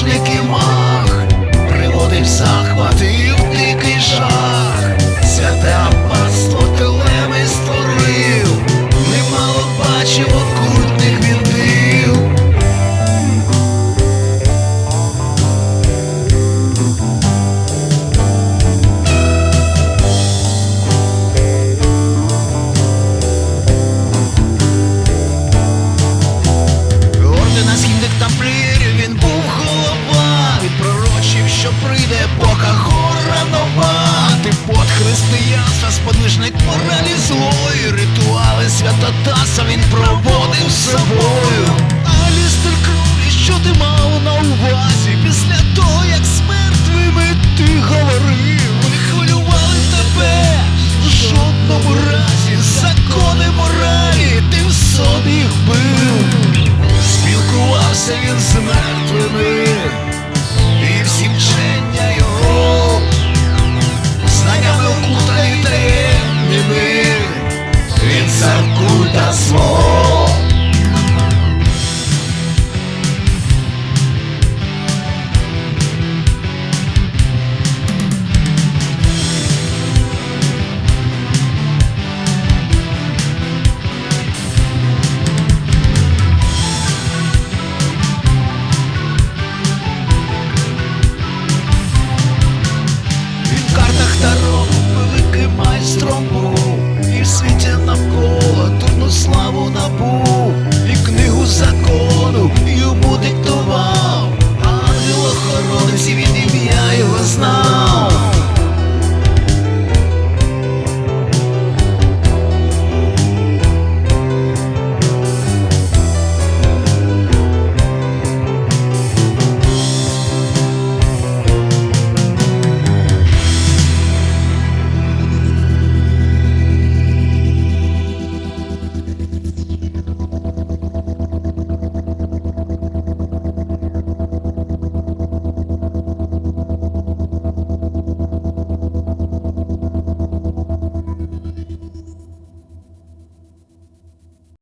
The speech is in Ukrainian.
Technik. епоха гора нова, ти под християнства, сподвижник моралі злої, ритуали святотаса він проводив з собою.